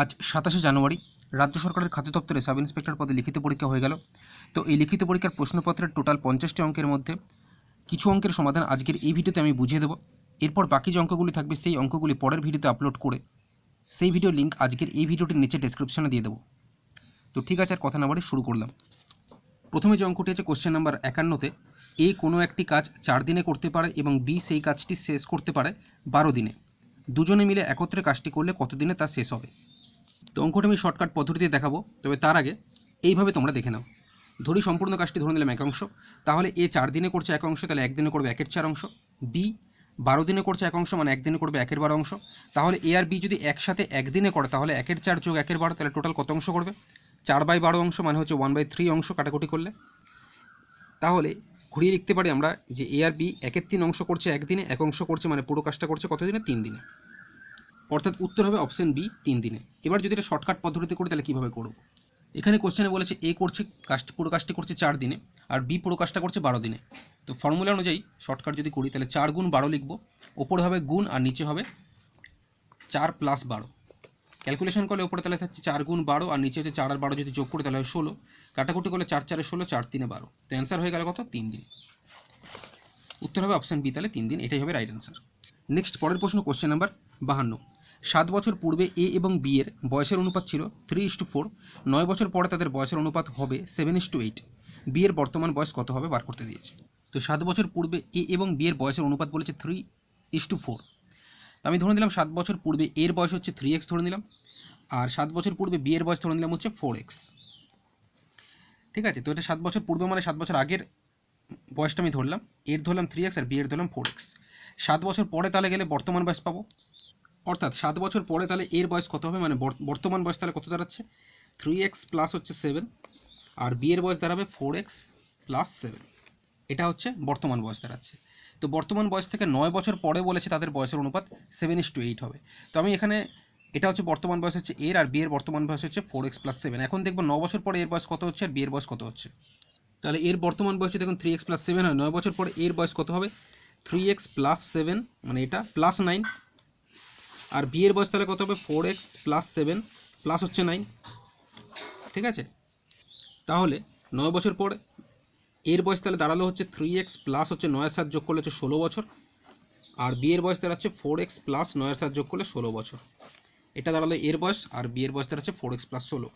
আজ সাতাশে জানুয়ারি রাজ্য সরকারের খাদ্য দপ্তরে সাব ইন্সপেক্টর পদে লিখিত পরীক্ষা হয়ে গেল। তো এই লিখিত পরীক্ষার প্রশ্নপত্রের টোটাল পঞ্চাশটি অঙ্কের মধ্যে কিছু অঙ্কের সমাধান আজকের এই ভিডিওতে আমি বুঝিয়ে দেবো। এরপর বাকি যে অঙ্কগুলি থাকবে সেই অঙ্কগুলি পরের ভিডিওতে আপলোড করে সেই ভিডিও লিঙ্ক আজকের এই ভিডিওটির নিচে ডেসক্রিপশনে দিয়ে দেবো। তো ঠিক আছে, আর কথা না বাড়ি শুরু করলাম। প্রথমে যে অঙ্কটি আছে কোশ্চেন নাম্বার একান্নতে, এ কোনো একটি কাজ চার দিনে করতে পারে এবং বি সেই কাজটি শেষ করতে পারে বারো দিনে। দুজনে মিলে একত্রে কাজটি করলে কত দিনে তা শেষ হবে? তো অঙ্কটা আমি শর্টকাট পদ্ধতিতে দেখাবো। তবে তার আগে এইভাবে তোমরা দেখে নাও। ধরি সম্পূর্ণ কাজটি ধরে নিলাম এক অংশ। তাহলে এ চার দিনে করছে এক অংশ, তাহলে একদিনে করবে একের চার অংশ। বি বারো দিনে করছে এক অংশ মানে একদিনে করবে একের বারো অংশ। তাহলে এ আর বি যদি একসাথে একদিনে করে, তাহলে একের চার যোগ একের বারো, তাহলে টোটাল কত অংশ করবে? চার বাই বারো অংশ মানে হচ্ছে ওয়ান বাই থ্রি অংশ কাটাকুটি করলে। তাহলে ঘুরিয়ে লিখতে পারি আমরা যে এ আর বি একের তিন অংশ করছে একদিনে, এক অংশ করছে মানে পুরো কাজটা করছে কত দিনে তিন দিনে। অর্থাৎ উত্তর হবে অপশন বি তিন দিনে। এবার যদি এটা শর্টকাট পদ্ধতিতে করি, তাহলে কীভাবে করব? এখানে কোশ্চেনে বলেছে এ করছে কাজটি পুরো কাজটি করছে চার দিনে, আর বি পুরো কাজটা করছে বারো দিনে। তো ফর্মুলা অনুযায়ী শর্টকাট যদি করি, তাহলে চার গুণ বারো লিখব। ওপরে হবে গুণ আর নিচে হবে চার প্লাস বারো। ক্যালকুলেশন করলে ওপরে তাহলে থাকছে চার গুণ বারো, আর নিচে হচ্ছে চার আর বারো যদি যোগ করি, তাহলে হয় ষোলো। কাটাকুটি করলে চার, চারে ষোলো, চার, তিনে বারো। তো অ্যান্সার হয়ে গেল কত? তিন দিন। উত্তর হবে অপশান বি তাহলে তিন দিন। এটাই হবে রাইট অ্যান্সার নেক্সট পরের প্রশ্ন কোশ্চেন নাম্বার বাহান্ন। সাত বছর পূর্বে এ এবং বি এর বয়সের অনুপাত ছিল থ্রি ইস টু ফোর নয় বছর পরে তাদের বয়সের অনুপাত হবে seven is to eight B এর বর্তমান বয়স কত হবে বার করতে দিয়েছে। তো সাত বছর পূর্বে এ এবং বি এর বয়সের অনুপাত বলেছে থ্রি ইস টু ফোর আমি ধরে নিলাম সাত বছর পূর্বে এর বয়স হচ্ছে থ্রি এক্স ধরে নিলাম, আর সাত বছর পূর্বে বি এর বয়স ধরে নিলাম হচ্ছে ফোর এক্স ঠিক আছে? তো এটা সাত বছর পূর্বে মানে সাত বছর আগের বয়সটা আমি ধরলাম, এর ধরলাম থ্রি এক্স আর বি এর ধরলাম ফোর এক্স সাত বছর পরে তাহলে গেলে বর্তমান বয়স পাবো? অর্থাৎ সাত বছর পরে তাহলে এর বয়স কত হবে? মানে বর্তমান বয়স তাহলে কত দাঁড়াচ্ছে? থ্রি এক্স প্লাস হচ্ছে সেভেন আর বিয়ের বয়স দাঁড়াবে ফোর এক্স প্লাস সেভেন এটা হচ্ছে বর্তমান বয়স দাঁড়াচ্ছে। তো বর্তমান বয়স থেকে নয় বছর পরে বলেছে তাদের বয়সের অনুপাত সেভেন ইস টু এইট হবে। তো আমি এখানে, এটা হচ্ছে বর্তমান বয়স হচ্ছে এর আর বিয়ের বর্তমান বয়স হচ্ছে ফোর এক্স প্লাস সেভেন এখন দেখব ন বছর পরে এর বয়স কত হচ্ছে আর বি এর বয়স কত হচ্ছে। তাহলে এর বর্তমান বয়স যদি এখন থ্রি এক্স প্লাস সেভেন হয়। নয় বছর পরে এর বয়স কত হবে? থ্রি এক্স প্লাস সেভেন মানে এটা প্লাস নাইন আর বি এর বয়স তাহলে কত হবে? Four x plus seven plus হচ্ছে নাইন ঠিক আছে? তাহলে নয় বছর পর এর বয়স তাহলে দাঁড়াল হচ্ছে থ্রি এক্স প্লাস হচ্ছে নয়ের সাত যোগ করলে হচ্ছে ষোলো বছর। আর বি এর বয়স দাঁড়াচ্ছে ফোর এক্স প্লাস নয়ের সাত যোগ করলে ষোলো বছর। এটা দাঁড়াল এর বয়স আর বি এর বয়স দাঁড়াচ্ছে ফোর এক্স প্লাস ষোলো।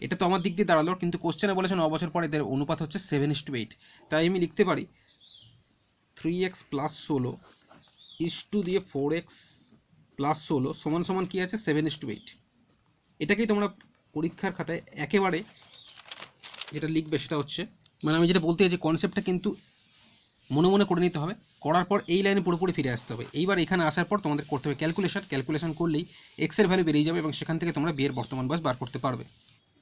এটা তো আমার দিক দিয়ে দাঁড়াল, কিন্তু কোশ্চেনে বলেছে ন বছর পরে এদের অনুপাত হচ্ছে সেভেন ইস টু এইট তাই আমি লিখতে পারি থ্রি এক্স প্লাস ষোলো ইস টু দিয়ে ফোর এক্স প্লাস ষোলো সমান সমান কী আছে? সেভেন ইস টু এইট এটাকেই তোমরা পরীক্ষার খাতায় একেবারে যেটা লিখবে সেটা হচ্ছে মানে আমি যেটা বলতে চাইছি কনসেপ্টটা কিন্তু মনে মনে করে নিতে হবে। করার পর এই লাইনে পুরোপুরি ফিরে আসতে হবে। এইবার এখানে আসার পর তোমাদের করতে হবে ক্যালকুলেশন ক্যালকুলেশন করলেই এক্সের ভ্যালু বেরিয়ে যাবে এবং সেখান থেকে তোমরা বিয়ের বর্তমান বয়স বার করতে পারবে।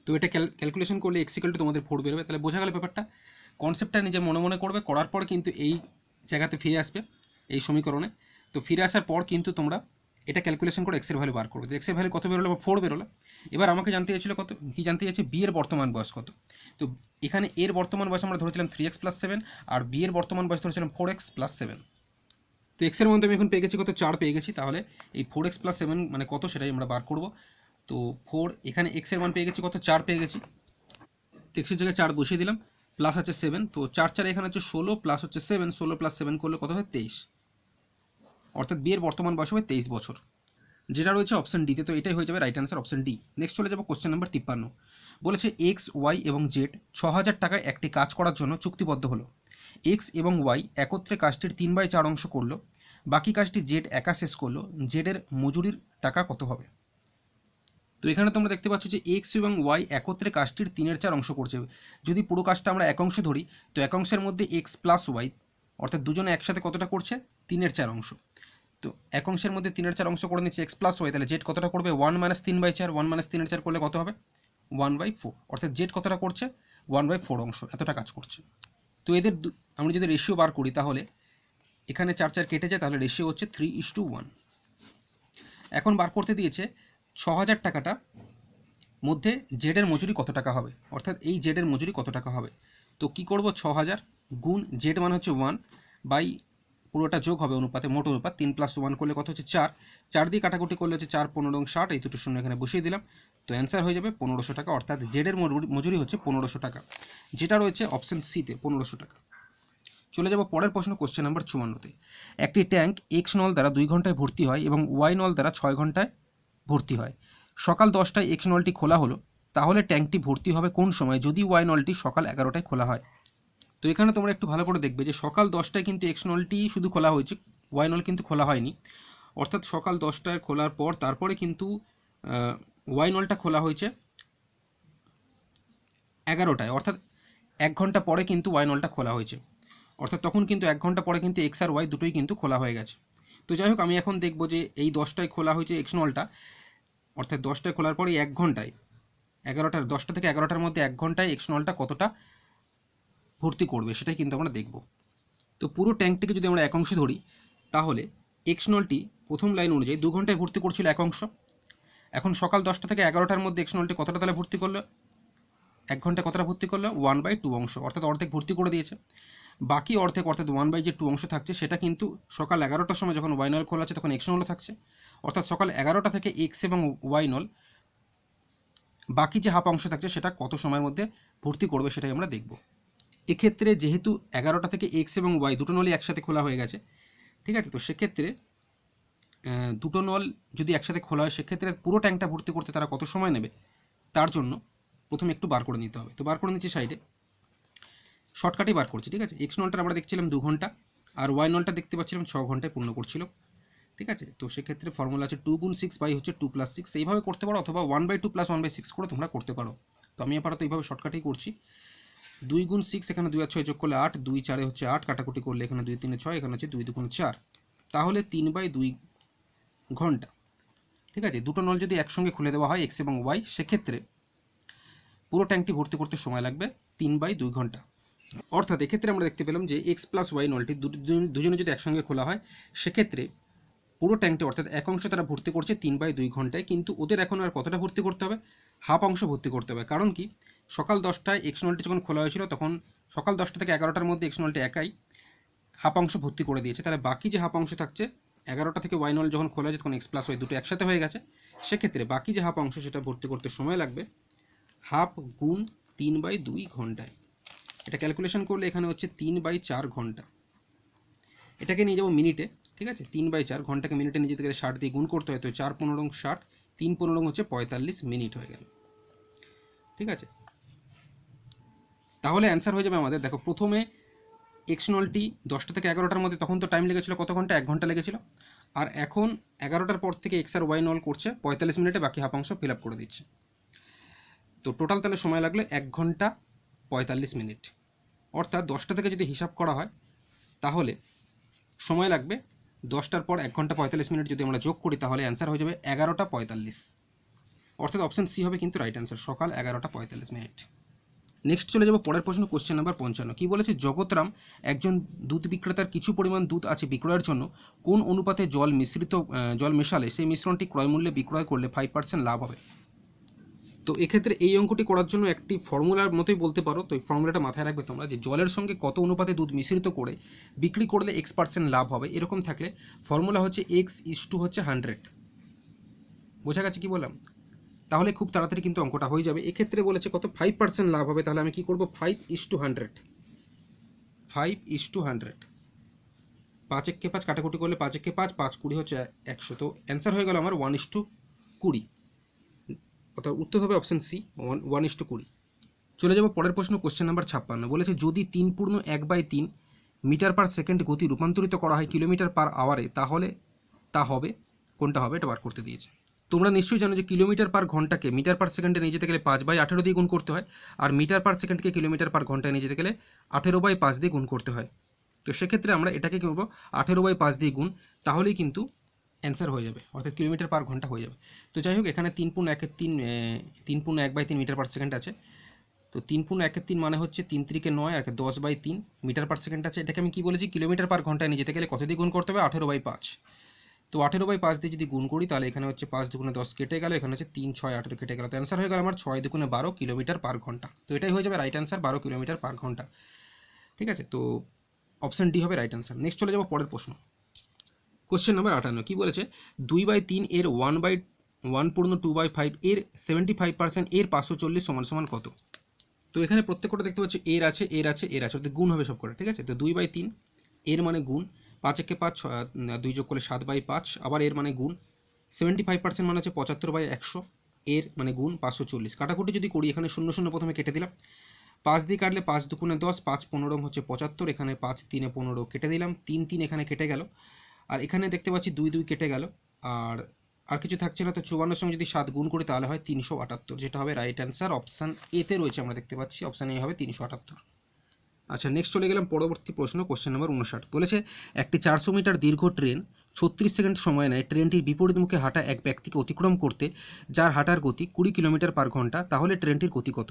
তো এটা ক্যালকুলেশন করলে এক্সিকালটি তোমাদের ফোর বেরোবে। তাহলে বোঝা গেল ব্যাপারটা। কনসেপ্টটা নিজে মনে মনে করবে। করার পর কিন্তু এই জায়গাতে ফিরে আসবে, এই সমীকরণে। তো ফিরে আসার পর কিন্তু তোমরা এটা ক্যালকুলেশন করে এক্সের ভ্যালু বার করবে। এক্সের ভ্যালু কত বেরোলো বা ফোর বেরোলো, এবার আমাকে জানতে চাইছিল কত, কি জানতে চাইছে বি এর বর্তমান বয়স কত? তো এখানে এর বর্তমান বয়স আমরা ধরেছিলাম থ্রি এক্স প্লাস সেভেন আর বি এর বর্তমান বয়স ধরেছিলাম ফোর এক্স প্লাস সেভেন তো এক্সের মধ্যে আমি এখন পেয়ে গেছি কত? চার পেয়ে গেছি। তাহলে এই ফোর এক্স প্লাস সেভেন মানে কত সেটাই আমরা বার করব। তো ফোর এখানে এক্সের মান পেয়ে গেছি কত? চার পেয়ে গেছি। তো এক্সের জায়গায় চার বসিয়ে দিলাম প্লাস হচ্ছে সেভেন তো চার চার এখানে হচ্ছে ষোলো প্লাস হচ্ছে সেভেন ষোলো প্লাস সেভেন করলে কত হয়? তেইশ। অর্থাৎ বিয়ের বর্তমান বয়স হবে তেইশ বছর। যেটা রয়েছে অপশন ডিতে তো এটাই হয়ে যাবে right answer option D next চলে যাব কোশ্চেন নাম্বার তিপ্পান্ন। বলেছে এক্স ওয়াই এবং জেড ছ হাজার টাকায় একটি কাজ করার জন্য চুক্তিবদ্ধ হলো। এক্স এবং ওয়াই একত্রে কাজটির তিন বাই চার অংশ করল। বাকি কাজটি জেড একা শেষ করল। জেডের মজুরির টাকা কত হবে? তো এখানে তোমরা দেখতে পাচ্ছ যে এক্স এবং ওয়াই একত্রে কাজটির তিনের চার অংশ করছে। যদি পুরো কাজটা আমরা এক অংশ ধরি, তো এক অংশের মধ্যে এক্স প্লাস ওয়াই অর্থাৎ দুজনে একসাথে কতটা করছে? তিনের চার অংশ। তো এক অংশের মধ্যে তিনের চার অংশ করে নিচ্ছে এক্স প্লাস ওয়াই তাহলে জেড কতটা করবে? ওয়ান মাইনাস তিন বাই চার ওয়ান মাইনাস তিনের চার করলে কত হবে? ওয়ান বাই ফোর অর্থাৎ জেড কতটা করছে? ওয়ান বাই ফোর অংশ, এতটা কাজ করছে। তো এদের আমরা যদি রেশিও বার করি তাহলে, এখানে চার চার কেটে যায়, তাহলে রেশিও হচ্ছে থ্রি ইস টু ওয়ান এখন বার করতে দিয়েছে ছ হাজার টাকাটা মধ্যে জেডের মজুরি কত টাকা হবে? অর্থাৎ এই জেডের মজুরি কত টাকা হবে? তো কি করব? ছ হাজার গুণ জেড মানে হচ্ছে ওয়ান বাই পুরোটা যোগ হবে অনুপাতে, মোট অনুপাত তিন প্লাস ওয়ান করলে কত হচ্ছে চার? চার দিয়ে কাটাকুটি করলে হচ্ছে চার, পনেরো এবং ষাট, এই দুটো শূন্য এখানে বসিয়ে দিলাম। তো অ্যান্সার হয়ে যাবে পনেরোশো টাকা, অর্থাৎ জেডের মজুরি- মজুরি হচ্ছে পনেরোশো টাকা। যেটা রয়েছে অপশান সিতে পনেরোশো টাকা। চলে যাব পরের প্রশ্ন কোশ্চেন নাম্বার চুয়ান্নতে। একটি ট্যাঙ্ক এক্স নল দ্বারা দুই ঘন্টায় ভর্তি হয় এবং ওয়াই নল দ্বারা ছয় ঘন্টায় ভর্তি হয়। সকাল দশটায় এক্স নলটি খোলা হলো, তাহলে ট্যাঙ্কটি ভর্তি হবে কোন সময়? যদি ওয়াই নলটি সকাল এগারোটায় খোলা হয়। তো এখানে তোমরা একটু ভালো করে দেখবে যে সকাল দশটায় কিন্তু এক্স নলটি শুধু খোলা হয়েছে ওয়াই নল কিন্তু খোলা হয়নি। অর্থাৎ সকাল দশটায় খোলার পর তারপরে কিন্তু ওয়াই নলটা খোলা হয়েছে এগারোটায়। অর্থাৎ এক ঘণ্টা পরে কিন্তু ওয়াই নলটা খোলা হয়েছে। অর্থাৎ তখন কিন্তু এক ঘণ্টা পরে কিন্তু এক্স আর ওয়াই দুটোই কিন্তু খোলা হয়ে গেছে। তো যাই হোক, আমি এখন দেখব যে এই দশটায় খোলা হয়েছে এক্স নলটা অর্থাৎ দশটায় খোলার পরে এক ঘন্টায়, এগারোটার, দশটা থেকে এগারোটার মধ্যে এক ঘন্টায় এক্স নলটা কতটা ভর্তি করবে, সেটাই কিন্তু আমরা দেখব। তো পুরো ট্যাঙ্কটিকে যদি আমরা এক অংশ ধরি, তাহলে এক্সনলটি প্রথম লাইন অনুযায়ী দু ঘন্টায় ভর্তি করছিল এক অংশ। এখন সকাল দশটা থেকে এগারোটার মধ্যে এক্সনলটি কতটা তাহলে ভর্তি করল? এক ঘণ্টা কতটা ভর্তি করল? ওয়ান বাই টু অংশ, অর্থাৎ অর্ধেক ভর্তি করে দিয়েছে। বাকি অর্ধেক, অর্থাৎ ওয়ান বাই যে টু অংশ থাকছে, সেটা কিন্তু সকাল এগারোটার সময় যখন ওয়াই নল খোলা আছে, তখন এক্স নলও থাকছে। অর্থাৎ সকাল এগারোটা থেকে এক্স এবং ওয়াই নল বাকি যে হাফ অংশ থাকছে, সেটা কত সময়ের মধ্যে ভর্তি করবে, সেটাই আমরা দেখব। এক্ষেত্রে যেহেতু এগারোটা থেকে এক্স এবং ওয়াই দুটো নলই একসাথে খোলা হয়ে গেছে, ঠিক আছে? তো সেক্ষেত্রে দুটো নল যদি একসাথে খোলা হয়, সেক্ষেত্রে পুরো ট্যাঙ্কটা ভর্তি করতে তারা কত সময় নেবে? তার জন্য প্রথমে একটু বার করে নিতে হবে। তো বার করে নিচ্ছি সাইডে। শর্টকাটেই বার করছি, ঠিক আছে? এক্স নলটা আমরা দেখছিলাম দু ঘণ্টা, আর ওয়াই নলটা দেখতে পাচ্ছিলাম ছ ঘন্টায় পূর্ণ করছিল, ঠিক আছে? তো সেক্ষেত্রে ফর্মুলা আছে টু গুণ সিক্স বাই হচ্ছে টু প্লাস সিক্স এইভাবে করতে পারো অথবা one by two plus one by six করে তোমরা করতে পারো। তো আমি আপাতত এইভাবে শর্টকাটেই করছি। দুই গুণ সিক্স এখানে দুই আর ছয় যোগ করলে আট, দুই চারে হচ্ছে আট, কাটাকুটি করলে এখানে দুই তিনে ছয়, এখানে হচ্ছে দুই দুগুণে চার। তাহলে তিন বাই দুই ঘণ্টা, ঠিক আছে? দুটো নল যদি একসঙ্গে খুলে দেওয়া হয় এক্স এবং ওয়াই সেক্ষেত্রে পুরো ট্যাঙ্কটি ভর্তি করতে সময় লাগবে তিন বাই দুই ঘণ্টা। অর্থাৎ এক্ষেত্রে আমরা দেখতে পেলাম যে এক্স প্লাস ওয়াই নলটি দুজনে যদি একসঙ্গে খোলা হয়, সেক্ষেত্রে পুরো ট্যাঙ্কটি অর্থাৎ এক অংশ তারা ভর্তি করছে তিন বাই দুই ঘন্টায়, কিন্তু ওদের এখন আর কতটা ভর্তি করতে হবে? হাফ অংশ ভর্তি করতে হবে। কারণ কি? সকাল দশটায় এক্স নলটি যখন খোলা হয়েছিল, তখন সকাল দশটা থেকে এগারোটার মধ্যে এক্স নলটি একাই হাফ অংশ ভর্তি করে দিয়েছে। তাহলে বাকি যে হাফ অংশ থাকছে, এগারোটা থেকে ওয়াই নল যখন খোলা হয়েছে, তখন এক্স প্লাস ওয়াই দুটো একসাথে হয়ে গেছে। সেক্ষেত্রে বাকি যে হাফ অংশ, সেটা ভর্তি করতে সময় লাগবে হাফ গুণ তিন বাই দুই ঘন্টায়। এটা ক্যালকুলেশন করলে এখানে হচ্ছে তিন বাই চার ঘণ্টা। এটাকে নিয়ে যাব মিনিটে, ঠিক আছে? তিন বাই চার ঘন্টাকে মিনিটে নিয়ে যেতে গেলে ষাট দিয়ে গুণ করতে হয়, তো চার পনেরো ষাট, তিন পনেরো হচ্ছে পঁয়তাল্লিশ মিনিট হয়ে গেল। ঠিক আছে? তাহলে অ্যান্সার হয়ে যাবে আমাদের। দেখো, প্রথমে এক্স নলটি দশটা থেকে এগারোটার মধ্যে তখন তো টাইম লেগেছিলো, কত ঘণ্টা? এক ঘণ্টা লেগেছিল। আর এখন এগারোটার পর থেকে এক্স আর ওয়াই নল করছে, পঁয়তাল্লিশ মিনিটে বাকি হাফ অংশ ফিল আপ করে দিচ্ছে। তো টোটাল তাহলে সময় লাগল এক ঘণ্টা পঁয়তাল্লিশ মিনিট। অর্থাৎ দশটা থেকে যদি হিসাব করা হয়, তাহলে সময় লাগবে দশটার পর এক ঘণ্টা পঁয়তাল্লিশ মিনিট যদি আমরা যোগ করি, তাহলে অ্যান্সার হয়ে যাবে এগারোটা পঁয়তাল্লিশ। অর্থাৎ অপশান সি হবে কিন্তু রাইট অ্যান্সার সকাল এগারোটা পঁয়তাল্লিশ মিনিট। নেক্সট চলে যাব পরের প্রশ্ন কোশ্চেন নাম্বার পঞ্চান্ন। কি বলেছে, জগৎরাম একজন দুধ বিক্রেতার কিছু পরিমাণ দুধ আছে বিক্রয়ের জন্য, কোন অনুপাতে জল মিশ্রিত জল মেশালে সেই মিশ্রণটি ক্রয় মূল্যে বিক্রয় করলে ফাইভ পার্সেন্ট লাভ হবে? তো এক্ষেত্রে এই অঙ্কটি করার জন্য একটি ফর্মুলার মতোই বলতে পারো, তো এই ফর্মুলাটা মাথায় রাখবে তোমরা যে জলের সঙ্গে কত অনুপাতে দুধ মিশ্রিত করে বিক্রি করলে এক্স পার্সেন্ট লাভ হবে, এরকম থাকলে ফর্মুলা হচ্ছে এক্স ইস টু হচ্ছে হান্ড্রেড বোঝা গেছে কি বললাম? তাহলে খুব তাড়াতাড়ি কিন্তু অঙ্কটা হয়ে যাবে। এক্ষেত্রে বলেছে কত? ফাইভ পার্সেন্ট লাভ হবে। তাহলে আমি কি করব? Five is to hundred five is to hundred পাঁচ একে পাঁচ কাটাকুটি করলে পাঁচ একে পাঁচ পাঁচ কুড়ি হচ্ছে একশো। তো অ্যান্সার হয়ে গেল আমার ওয়ান ইস টু কুড়ি। অর্থাৎ উত্তর হবে option C one one is to কুড়ি। চলে যাব পরের প্রশ্ন কোশ্চেন নাম্বার ছাপ্পান্ন। বলেছে, যদি তিন পূর্ণ এক বাই তিন মিটার পার সেকেন্ড গতি রূপান্তরিত করা হয় কিলোমিটার পার আওয়ারে, তাহলে তা হবে, কোনটা হবে? এটা বার করতে দিয়েছে। তোমরা নিশ্চয়ই জানো যে কিলোমিটার পার ঘন্টাকে মিটার পার সেকেন্ডে নিয়ে যেতে গেলে পাঁচ বাই আঠেরো দিয়ে গুণ করতে হয়। আর মিটার পার সেকেন্ডকে কিলোমিটার পার ঘন্টায় নিয়ে যেতে গেলে আঠেরো বাই পাঁচ দিয়ে গুণ করতে হয়। তো সেক্ষেত্রে আমরা এটাকে কী করব? আঠেরো বাই পাঁচ দিয়ে গুণ, তাহলেই কিন্তু অ্যান্সার হয়ে যাবে। অর্থাৎ কিলোমিটার পার ঘণ্টা হয়ে যাবে। তো যাই হোক, এখানে তিন পূর্ণ একের তিন তিন পূর্ণ এক বাই তিন মিটার পার সেকেন্ড আছে। তো তিন পূর্ণ একের তিন মানে হচ্ছে তিন তিরিকে নয় আর দশ বাই তিন মিটার পার সেকেন্ড আছে। এটাকে আমি কি বলেছি? কিলোমিটার পার ঘন্টায় নিয়ে যেতে গেলে কত দিয়ে গুণ করতে হবে? আঠেরো বাই পাঁচ। তো আঠেরো বাই পাঁচ দিয়ে যদি গুণ করি, তাহলে এখানে হচ্ছে পাঁচ দুগুণে দশ কেটে গেল, এখানে হচ্ছে তিন ছয় আঠেরো কেটে গেল। তো অ্যান্সার হয়ে গেল আমার ছয় দুগুণে বারো কিলোমিটার পার ঘণ্টা। তো এটাই হয়ে যাবে রাইট অ্যান্সার বারো কিলোমিটার পার ঘণ্টা। ঠিক আছে? তো অপশন ডি হবে রাইট অ্যান্সার নেক্সট চলে যাব পরের প্রশ্ন। কোশ্চেন নাম্বার আটান্ন। কী বলেছে? দুই বাই তিন এর ওয়ান বাই ওয়ান পূর্ণ টু বাই ফাইভ এর সেভেন্টি ফাইভ পার্সেন্ট এর পাঁচশো চল্লিশ সমান সমান কত? তো এখানে প্রত্যেকটা দেখতে পাচ্ছি এর আছে এর আছে এর আছে। অর্থাৎ গুণ হবে সব কটা ঠিক আছে? তো দুই বাই তিন এর মানে গুণ পাঁচ একে পাঁচ দুই যোগ করলে সাত বাই পাঁচ, আবার এর মানে গুণ সেভেন্টি ফাইভ পার্সেন্ট মানে হচ্ছে পঁচাত্তর বাই একশো, এর মানে গুণ পাঁচশো চল্লিশ। কাটাকুটি যদি করি, এখানে শূন্য শূন্য প্রথমে কেটে দিলাম। পাঁচ দিয়ে কাটলে পাঁচ দুগুণে দশ, পাঁচ পনেরো হচ্ছে পঁচাত্তর, এখানে পাঁচ তিনে পনেরো কেটে দিলাম, তিন তিন এখানে কেটে গেল। আর এখানে দেখতে পাচ্ছি দুই দুই কেটে গেল। আর আর কিছু থাকছে না, তো চুয়ান্নর সঙ্গে যদি সাত গুণ করি তাহলে হয় তিনশো আটাত্তর, যেটা হবে রাইট অ্যান্সার অপশান এতে রয়েছে, আমরা দেখতে পাচ্ছি অপশান এ হবে তিনশো আটাত্তর। আচ্ছা নেক্সট চলে গেলাম পরবর্তী প্রশ্ন কোশ্চেন নাম্বার উনষাট বলেছে, একটি চারশো মিটার দীর্ঘ ট্রেন ছত্রিশ সেকেন্ড সময় নেয়। ট্রেনটির বিপরীত মুখে হাঁটা এক ব্যক্তিকে অতিক্রম করতে, যার হাঁটার গতি কুড়ি কিলোমিটার পার ঘণ্টা, তাহলে ট্রেনটির গতি কত?